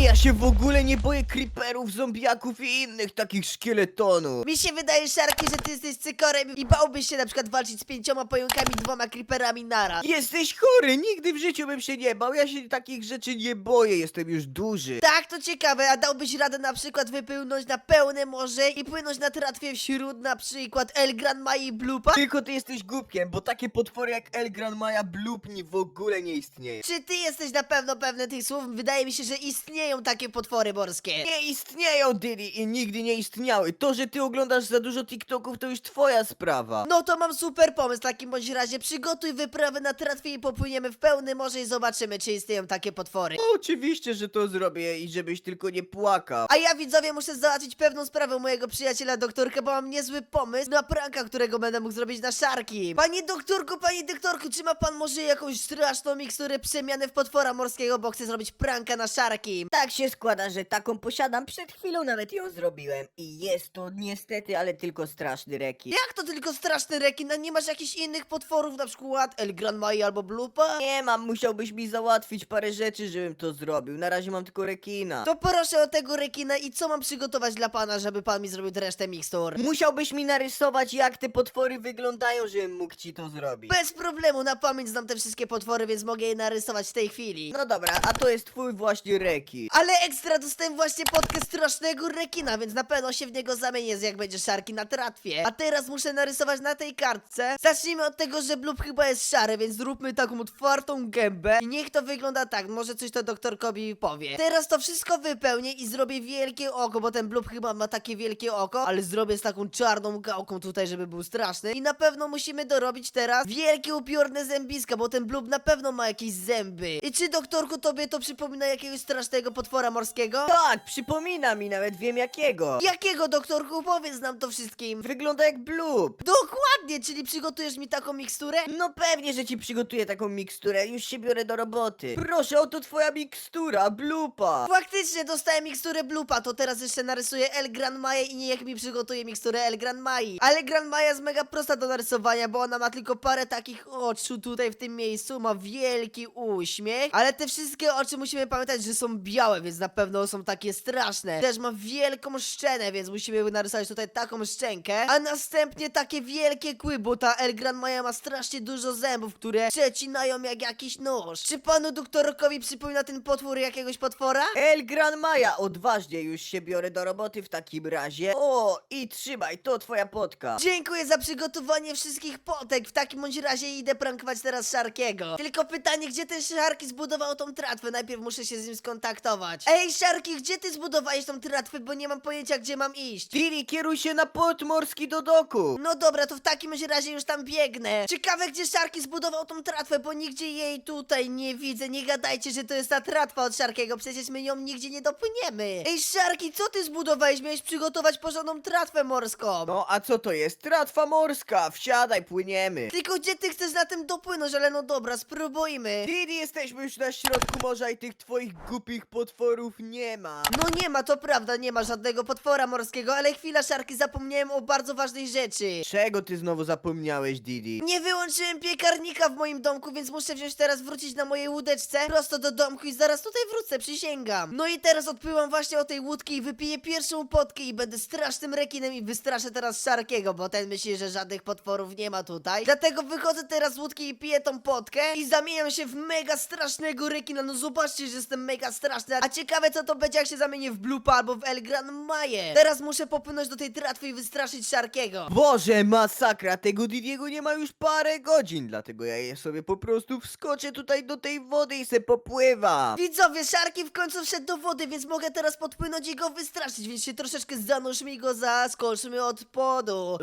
Ja się w ogóle nie boję creeperów, zombiaków i innych takich szkieletonów. Mi się wydaje, Szarki, że ty jesteś cykorem i bałbyś się na przykład walczyć z pięcioma pająkami, dwoma creeperami naraz. Jesteś chory, nigdy w życiu bym się nie bał, ja się takich rzeczy nie boję, jestem już duży. Tak, to ciekawe, a dałbyś radę na przykład wypłynąć na pełne morze i płynąć na tratwie wśród na przykład El Gran Mai i Blupa? Tylko ty jesteś głupkiem, bo takie potwory jak El Gran Maja Blupni w ogóle nie istnieją. Czy ty jesteś na pewno pewny tych słów? Wydaje mi się, że istnieją takie potwory morskie. Nie istnieją, Didi, i nigdy nie istniały. To, że ty oglądasz za dużo TikToków, to już twoja sprawa. No to mam super pomysł w takim bądź razie. Przygotuj wyprawę na tratwie i popłyniemy w pełne morze i zobaczymy, czy istnieją takie potwory. No, oczywiście, że to zrobię i żebyś tylko nie płakał. A ja widzowie muszę załatwić pewną sprawę mojego przyjaciela doktorka, bo mam niezły pomysł na pranka, którego będę mógł zrobić na szarki. Panie doktorku, panie doktorku, czy ma pan może jakąś straszną miksturę przemiany w potwora morskiego, bo chcę zrobić pranka na szarki? Tak się składa, że taką posiadam. Przed chwilą nawet ją zrobiłem. I jest to niestety, ale tylko straszny rekin. Jak to tylko straszny rekin, a nie masz jakichś innych potworów, na przykład El Gran Mai albo Blupa? Nie mam, musiałbyś mi załatwić parę rzeczy, żebym to zrobił. Na razie mam tylko rekina. To proszę o tego rekina i co mam przygotować dla pana, żeby pan mi zrobił resztę mikstur? Musiałbyś mi narysować, jak te potwory wyglądają, żebym mógł ci to zrobić. Bez problemu, na pamięć znam te wszystkie potwory, więc mogę je narysować w tej chwili. No dobra, a to jest twój właśnie rekin. Ale ekstra dostałem właśnie podkę strasznego rekina, więc na pewno się w niego zamienię, jak będzie szarki na tratwie. A teraz muszę narysować na tej kartce. Zacznijmy od tego, że blub chyba jest szary, więc zróbmy taką otwartą gębę. I niech to wygląda tak, może coś to doktor Kobi powie. Teraz to wszystko wypełnię i zrobię wielkie oko, bo ten blub chyba ma takie wielkie oko, ale zrobię z taką czarną gałką tutaj, żeby był straszny. I na pewno musimy dorobić teraz wielkie upiorne zębiska, bo ten blub na pewno ma jakieś zęby. I czy doktorku tobie to przypomina jakiegoś strasznego potwora morskiego? Tak, przypomina mi, nawet wiem jakiego. Jakiego doktorku? Powiedz nam to wszystkim. Wygląda jak blub. Dokładnie, czyli przygotujesz mi taką miksturę? No pewnie, że ci przygotuję taką miksturę, już się biorę do roboty. Proszę, oto twoja mikstura, blupa. Faktycznie dostałem miksturę Blupa, to teraz jeszcze narysuję El Gran Maję i niech mi przygotuje miksturę El Gran Mai. Ale Gran Maja jest mega prosta do narysowania, bo ona ma tylko parę takich oczu tutaj w tym miejscu, ma wielki uśmiech, ale te wszystkie oczy musimy pamiętać, że są białe, więc na pewno są takie straszne. Też ma wielką szczenę, więc musimy narysować tutaj taką szczękę, a następnie takie wielkie kły, bo ta El Gran Maja ma strasznie dużo zębów, które przecinają jak jakiś nóż. Czy panu doktorokowi przypomina ten potwór jakiegoś potwora? El Gran Maja, odważnie już się biorę do roboty w takim razie. O, i trzymaj, to twoja potka. Dziękuję za przygotowanie wszystkich potek. W takim bądź razie idę prankować teraz Szarkiego. Tylko pytanie, gdzie ten Szarki zbudował tą tratwę? Najpierw muszę się z nim skontaktować. Ej, Szarki, gdzie ty zbudowałeś tą tratwę? Bo nie mam pojęcia, gdzie mam iść. Tiri, kieruj się na port morski do doku. No dobra, to w takim razie już tam biegnę. Ciekawe, gdzie Szarki zbudował tą tratwę, bo nigdzie jej tutaj nie widzę. Nie gadajcie, że to jest ta tratwa od Szarkiego, przecież my ją nigdzie nie dopłyniemy. Ej, Szarki, co ty zbudowałeś? Miałeś przygotować porządną tratwę morską. No, a co to jest? Tratwa morska, wsiadaj, płyniemy. Tylko gdzie ty chcesz na tym dopłynąć, ale no dobra, spróbujmy. Tiri, jesteśmy już na środku morza i tych twoich głupich potworów nie ma. No nie ma, to prawda, nie ma żadnego potwora morskiego, ale chwila, Szarki, zapomniałem o bardzo ważnej rzeczy. Czego ty znowu zapomniałeś, Didi? Nie wyłączyłem piekarnika w moim domku, więc muszę wziąć teraz wrócić na mojej łódeczce prosto do domku i zaraz tutaj wrócę, przysięgam. No i teraz odpływam właśnie o tej łódki i wypiję pierwszą potkę i będę strasznym rekinem i wystraszę teraz Szarkiego, bo ten myśli, że żadnych potworów nie ma tutaj. Dlatego wychodzę teraz z łódki i piję tą potkę i zamieniam się w mega strasznego rekina. No zobaczcie, że jestem mega straszny. A ciekawe co to będzie, jak się zamienię w Blupa albo w El Gran Maję. Teraz muszę popłynąć do tej tratwy i wystraszyć Szarkiego. Boże, masakra, tego Didiego nie ma już parę godzin, dlatego ja je sobie po prostu wskoczę tutaj do tej wody i se popływa. Widzowie, Szarki w końcu wszedł do wody, więc mogę teraz podpłynąć i go wystraszyć, więc się troszeczkę zanurzmy i go zaskoczmy od podu.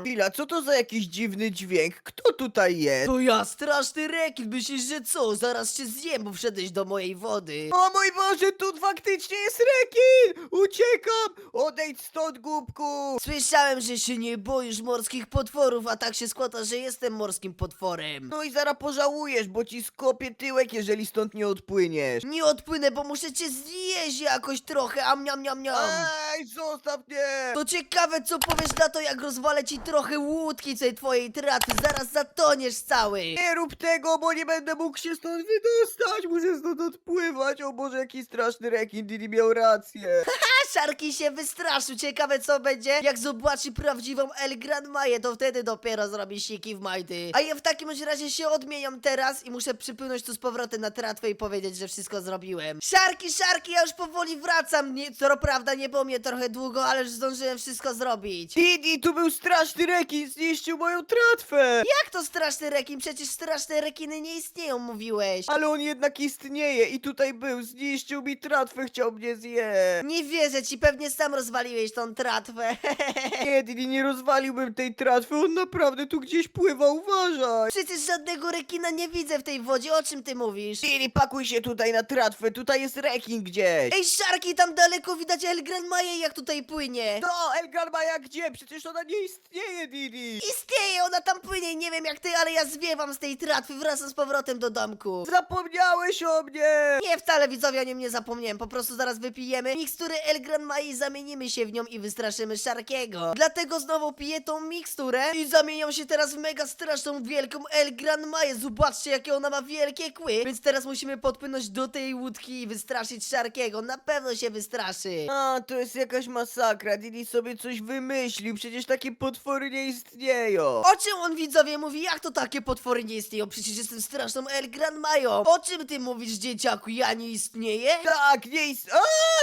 Chwila, co to za jakiś dziwny dźwięk? Kto tutaj jest? To ja, straszny rekin, myślisz, że co? Zaraz cię zjem, bo wszedłeś do mojej wody. O mój Boże, tu faktycznie jest rekin! Uciekam! Odejdź stąd, głupku! Słyszałem, że się nie boisz morskich potworów, a tak się składa, że jestem morskim potworem. No i zaraz pożałujesz, bo ci skopię tyłek, jeżeli stąd nie odpłyniesz. Nie odpłynę, bo muszę cię zjeść jakoś trochę, am niam niam niam. Ej, zostaw mnie! To ciekawe, co powiesz na to, jak rozwalę ci trochę łódki tej twojej traty. Zaraz zatoniesz cały. Nie rób tego, bo nie będę mógł się stąd wydostać! Muszę stąd odpływać! O Boże, jaki straszny rekin, Didi miał rację! Szarki się wystraszył. Ciekawe, co będzie, jak zobaczy prawdziwą El Gran Maję, to wtedy dopiero zrobi siki w majty. A ja w takim bądź razie się odmieniam teraz i muszę przypłynąć tu z powrotem na tratwę i powiedzieć, że wszystko zrobiłem. Szarki, szarki, ja już powoli wracam. Nie, co prawda nie było mnie trochę długo, ale już zdążyłem wszystko zrobić. Didi, tu był straszny rekin, zniszczył moją tratwę! Jak to straszny rekin? Przecież straszne rekiny nie istnieją, mówiłeś. Ale on jednak istnieje i tutaj był, zniszczył mi tratwę, chciał mnie zjeść! Nie wierzę ci, pewnie sam rozwaliłeś tą tratwę. Nie, Didi, nie rozwaliłbym tej tratwy, on naprawdę tu gdzieś pływa, uważaj! Przecież żadnego rekina nie widzę w tej wodzie, o czym ty mówisz? Didi, pakuj się tutaj na tratwę, tutaj jest rekin gdzieś! Ej, szarki, tam daleko widać El Gran Maję, jak tutaj płynie. To, Elgar Maja gdzie? Przecież ona nie istnieje, Didi! Istnieje, ona tam płynie, nie wiem jak ty, ale ja zwiewam z tej tratwy, wracam z powrotem do domku. Zapomniałeś o mnie! Nie, wcale widzowie o nim nie zapomniałem, po prostu zaraz wypijemy miksturę El Gran Mai i zamienimy się w nią i wystraszymy Szarkiego. Dlatego znowu piję tą miksturę i zamieniam się teraz w mega straszną wielką El Gran Maję. Zobaczcie jakie ona ma wielkie kły, więc teraz musimy podpłynąć do tej łódki i wystraszyć Szarkiego, na pewno się wystraszy. A, to jest jakaś masakra, Didi sobie coś wymyślił, przecież takie potwory nie istnieją! O czym on widzowie mówi? Jak to takie potwory nie istnieją? Przecież jestem straszną El Gran Mają. O czym ty mówisz, dzieciaku? Ja nie istnieję? Tak, nie ist...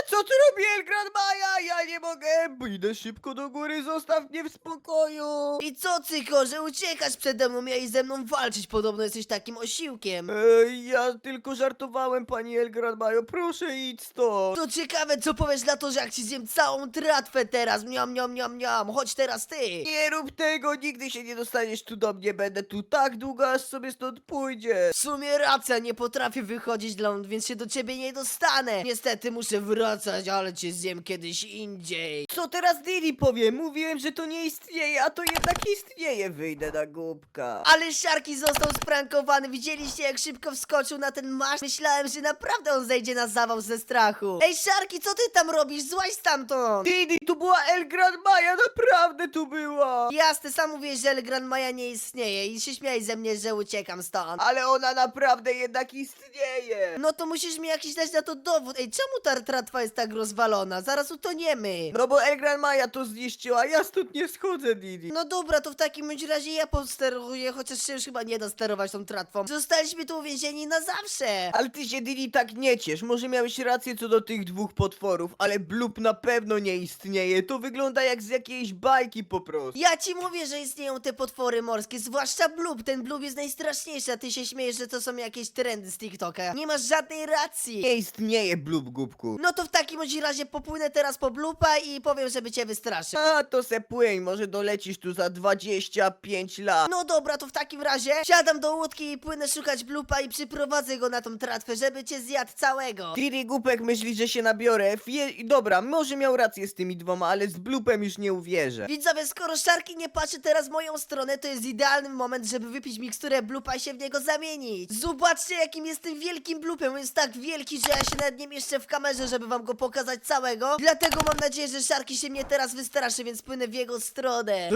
Co tu robi Elgran Maja? Ja nie mogę! Pójdę szybko do góry, zostaw mnie w spokoju! I co, cyko, że uciekasz przede mną, miałeś ze mną walczyć, podobno jesteś takim osiłkiem. Ej, ja tylko żartowałem, pani Elgran Majo, proszę idź stąd! To ciekawe, co powiesz na to, że jak ci zjem całą tratwę teraz, miam, miam, miam, miam, chodź teraz ty. Nie rób tego, nigdy się nie dostaniesz tu do mnie, będę tu tak długo, aż sobie stąd pójdziesz! W sumie racja, nie potrafię wychodzić ląd, więc się do ciebie nie dostanę. Niestety muszę wracać, ale cię zjem kiedyś indziej. Co teraz Didi powie? Mówiłem, że to nie istnieje, a to jednak istnieje, wyjdę na głupka. Ale Szarki został sprankowany, widzieliście jak szybko wskoczył na ten masz? Myślałem, że naprawdę on zejdzie na zawał ze strachu. Ej Szarki, co ty tam robisz? Złaź stamtąd! Didi, tu była El Gran Maja, naprawdę tu była! Jasne, sam mówiłeś, że El Gran Maja nie istnieje i się śmiałeś ze mnie, że uciekam stąd. Ale ona naprawdę jednak istnieje! No to musisz mi jakiś dać na to dowód. Ej, czemu ta tratwa jest tak rozwalona? Zaraz utoniemy. No bo El Gran Maja to zniszczyła, ja stąd nie schodzę, Didi. No dobra, to w takim bądź razie ja posteruję, chociaż się już chyba nie da sterować tą tratwą. Zostaliśmy tu uwięzieni na zawsze. Ale ty się, Didi, tak nie ciesz. Może miałeś rację co do tych dwóch potworów, ale blub na pewno nie istnieje. To wygląda jak z jakiejś bajki po prostu. Ja ci mówię, że istnieją te potwory morskie, zwłaszcza blub. Ten blub jest najstraszniejszy, a ty się śmiejesz, że to są jakieś trendy z TikToka. Nie masz żadnej racji. Nie istnieje blub, głupku. No to w takim bądź razie popłynę teraz po blupa i powiem, żeby cię wystraszył. A, to se płyń, może dolecisz tu za 25 lat. No dobra, to w takim razie siadam do łódki i płynę szukać blupa i przyprowadzę go na tą tratwę, żeby cię zjadł całego. Didi głupek myśli, że się nabiorę. Fie... Dobra, może miał rację z tymi dwoma, ale z blupem już nie uwierzę. Widzowie, skoro Szarki nie patrzy teraz w moją stronę, to jest idealny moment, żeby wypić miksturę blupa i się w niego zamienić. Zobaczcie, jakim jestem wielkim blupem. On jest tak wielki, że ja się nawet nie mieszczę w kamerze, żeby wam go pokazać całego. Dlatego mam nadzieję, że Szarki się mnie teraz wystraszy, więc płynę w jego stronę.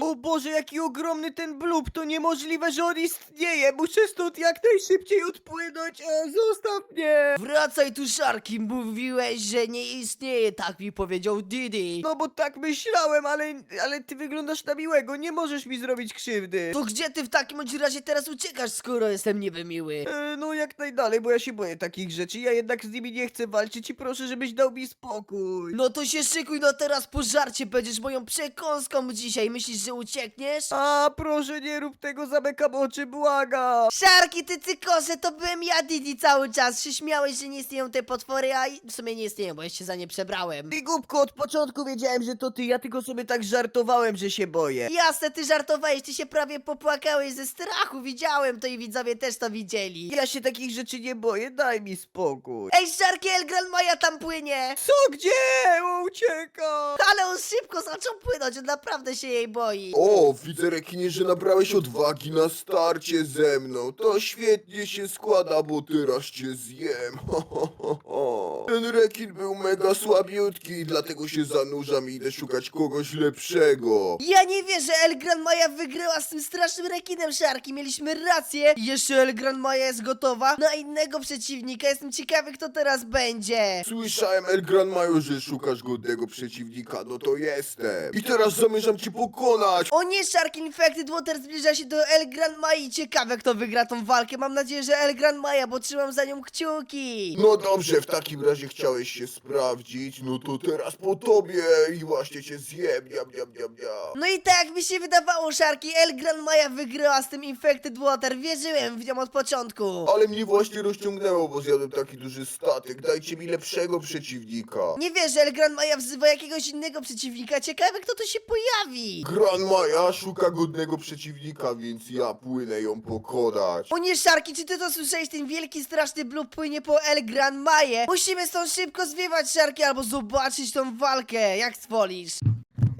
O Boże, jaki ogromny ten blub, to niemożliwe, że on istnieje. Muszę stąd jak najszybciej odpłynąć. E, zostaw mnie. Wracaj tu, Szarki. Mówiłeś, że nie istnieje, tak mi powiedział Didi. No bo tak myślałem, ale, ale ty wyglądasz na miłego, nie możesz mi zrobić krzywdy. To gdzie ty w takim bądź razie teraz uciekasz, skoro jestem niby miły? E, no jak najdalej, bo ja się boję takich rzeczy. Ja jednak z nimi nie chcę walczyć i proszę, żebyś dał mi spokój. No to się szykuj, no teraz po żarcie będziesz moją przekąską dzisiaj. Myślisz, że uciekniesz? A, proszę, nie rób tego, zamykam oczy, błagam. Szarki, ty cykosze, to byłem ja, Didi, cały czas. Się śmiałeś, że nie istnieją te potwory, a i- w sumie nie istnieją, bo ja się za nie przebrałem. Ty głupko, od początku wiedziałem, że to ty, ja tylko sobie tak żartowałem, że się boję. Jasne, ty żartowałeś, ty się prawie popłakałeś ze strachu, widziałem to i widzowie też to widzieli. Ja się takich rzeczy nie boję, daj mi spokój. Ej, Szarki, Elgran Maja tam płynie! Co, gdzie? Ucieka! Ale on szybko zaczął płynąć, on naprawdę się jej boi. O, widzę rekinie, że nabrałeś odwagi na starcie ze mną. To świetnie się składa, bo teraz cię zjem. Ho, ho, ho, ho. Ten rekin był mega słabiutki, dlatego się zanurzam i idę szukać kogoś lepszego. Ja nie wierzę, El Gran Maja wygrała z tym strasznym rekinem Szarki, mieliśmy rację. I jeszcze El Gran Maja jest gotowa na innego przeciwnika, jestem ciekawy kto teraz będzie. Słyszałem, El Gran Majo, że szukasz godnego przeciwnika, no to jestem. I teraz zamierzam cię pokonać. O nie, Shark Infected Water zbliża się do El Gran Mai. Ciekawe, kto wygra tą walkę. Mam nadzieję, że El Gran Maja, bo trzymam za nią kciuki. No dobrze, w takim razie chciałeś się sprawdzić, no to teraz po tobie i właśnie cię zjem, niam, niam, niam, niam. No i tak mi się wydawało, Sharky. El Gran Maja wygrała z tym Infected Water. Wierzyłem w nią od początku. Ale mnie właśnie rozciągnęło, bo zjadłem taki duży statek. Dajcie mi lepszego przeciwnika. Nie wierzę, El Gran Maja wzywa jakiegoś innego przeciwnika. Ciekawe, kto tu się pojawi. Gran Maja szuka godnego przeciwnika, więc ja płynę ją pokonać. O nie, Szarki, czy ty to słyszałeś? Ten wielki, straszny blub płynie po El Gran Maje. Musimy stąd szybko zwiewać, Szarki, albo zobaczyć tą walkę. Jak wolisz?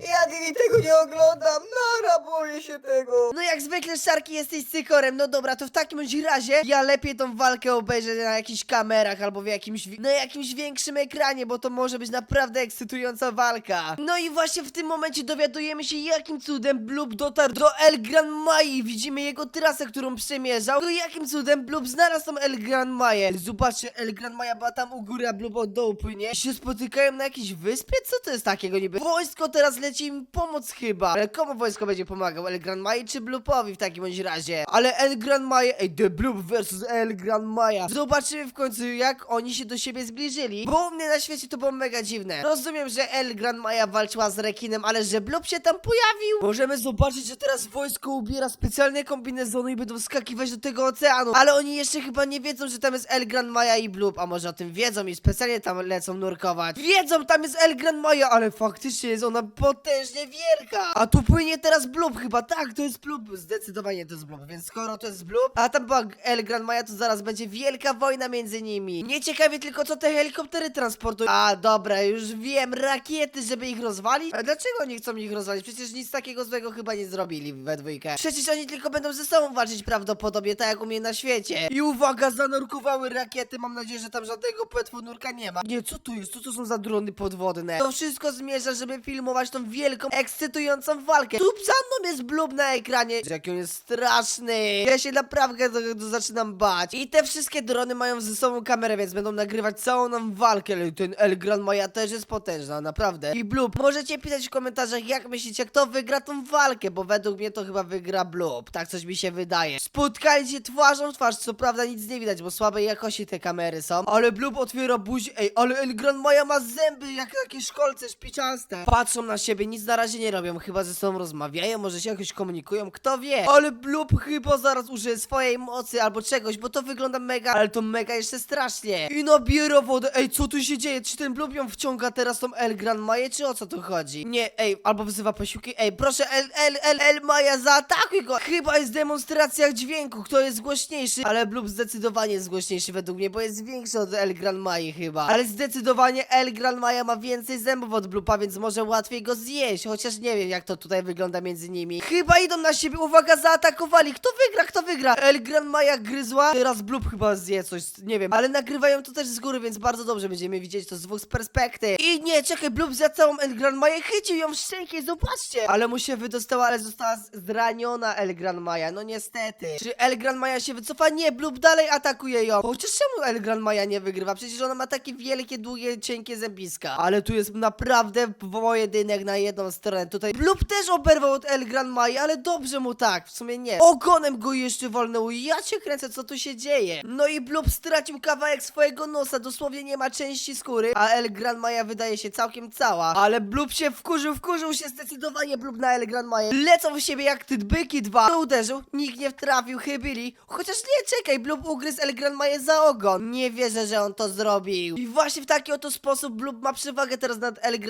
Ja Didi tego nie oglądam, nara, boję się tego. No jak zwykle, Szarki, jesteś cykorem. No dobra, to w takim razie ja lepiej tą walkę obejrzę na jakichś kamerach albo w jakimś, na jakimś większym ekranie, bo to może być naprawdę ekscytująca walka. No i właśnie w tym momencie dowiadujemy się, jakim cudem Blub dotarł do El Gran Mai. Widzimy jego trasę, którą przemierzał. To jakim cudem Blub znalazł tą El Gran Maję. Zobaczcie, El Gran Maja była tam u góry, a Blub od dołu płynie. I się spotykają na jakiejś wyspie? Co to jest takiego niby? Wojsko teraz leci im pomóc chyba. Ale komu wojsko będzie pomagał? El Gran Mai czy Blupowi w takim bądź razie? Ale El Gran Maja, ej, The Blub versus El Gran Maja. Zobaczymy w końcu, jak oni się do siebie zbliżyli. Bo u mnie na świecie to było mega dziwne. Rozumiem, że El Gran Maja walczyła z rekinem, ale że Blub się tam pojawił. Możemy zobaczyć, że teraz wojsko ubiera specjalne kombinezony i będą skakiwać do tego oceanu. Ale oni jeszcze chyba nie wiedzą, że tam jest El Gran Maja i Blub. A może o tym wiedzą i specjalnie tam lecą nurkować. Wiedzą, tam jest El Gran Maja, ale faktycznie jest ona potężnie wielka. A tu płynie teraz Blub chyba. Tak, to jest Blub. Zdecydowanie to jest Blub. Więc skoro to jest Blub, a tam była El Gran Maja, to zaraz będzie wielka wojna między nimi. Nie ciekawie tylko, co te helikoptery transportują. A, dobra, już wiem. Rakiety, żeby ich rozwalić? A dlaczego oni chcą ich rozwalić? Przecież nic takiego złego chyba nie zrobili we dwójkę. Przecież oni tylko będą ze sobą walczyć prawdopodobnie, tak jak u mnie na świecie. I uwaga, zanurkowały rakiety. Mam nadzieję, że tam żadnego płetwonurka nie ma. Nie, co tu jest? Co to są za drony podwodne? To wszystko zmierza, żeby filmować tą wielką, ekscytującą walkę. Tu za mną jest blub na ekranie. Jaki on jest straszny. Ja się naprawdę do, do zaczynam bać. I te wszystkie drony mają ze sobą kamerę, więc będą nagrywać całą nam walkę. Ale ten El Gran Maja też jest potężna, naprawdę. I blub, możecie pisać w komentarzach, jak myślicie, kto wygra tą walkę, bo według mnie to chyba wygra blub. Tak coś mi się wydaje. Spotkali się twarzą w twarz, co prawda nic nie widać, bo słabej jakości te kamery są. Ale blub otwiera buzi. Ej, ale El Gran Maja ma zęby jak takie szkolce szpiczaste. Patrzą na siebie, nic na razie nie robią, chyba ze sobą rozmawiają, może się jakoś komunikują, kto wie. Ale blub chyba zaraz użyje swojej mocy albo czegoś, bo to wygląda mega, ale to mega jeszcze strasznie. I nabiera wodę. Ej, co tu się dzieje? Czy ten blub ją wciąga teraz tą El Gran Maję, czy o co tu chodzi? Nie, ej, albo wzywa posiłki. Ej, proszę, El, El, El, El Maja, zaatakuj go! Chyba jest demonstracja dźwięku, kto jest głośniejszy, ale blub zdecydowanie jest głośniejszy według mnie, bo jest większy od El Gran Mai chyba. Ale zdecydowanie El Gran Maja ma więcej zębów od blupa, więc może łatwiej go zjeść, chociaż nie wiem jak to tutaj wygląda między nimi. Chyba idą na siebie, uwaga, zaatakowali. Kto wygra, kto wygra? El Gran Maja gryzła, teraz blub chyba zje coś, nie wiem, ale nagrywają to też z góry, więc bardzo dobrze będziemy widzieć to z dwóch z perspektyw. I nie, czekaj, blub zjadł całą El Gran Maję, chycił ją w szczęki, zobaczcie. Ale mu się wydostała, ale została zraniona El Gran Maja, no niestety. Czy El Gran Maja się wycofa? Nie, blub dalej atakuje ją. Chociaż czemu El Gran Maja nie wygrywa? Przecież ona ma takie wielkie, długie, cienkie zębiska. Ale tu jest naprawdę pojedynek na jedną stronę. Tutaj blub też oberwał od El Gran Maja, ale dobrze mu tak, w sumie nie. Ogonem go jeszcze wolnął. Ja cię kręcę, co tu się dzieje. No i blub stracił kawałek swojego nosa, dosłownie nie ma części skóry, a El Gran Maja wydaje się całkiem cała. Ale blub się wkurzył, wkurzył się zdecydowanie blub na El Gran Maję. Lecą w siebie jak ty byki dwa. Kto uderzył? Nikt nie wtrafił, chybili. Chociaż nie, czekaj, blub ugryzł El Gran Maję za ogon. Nie wierzę, że on to zrobił. I właśnie w taki oto sposób blub ma przewagę teraz nad El Gran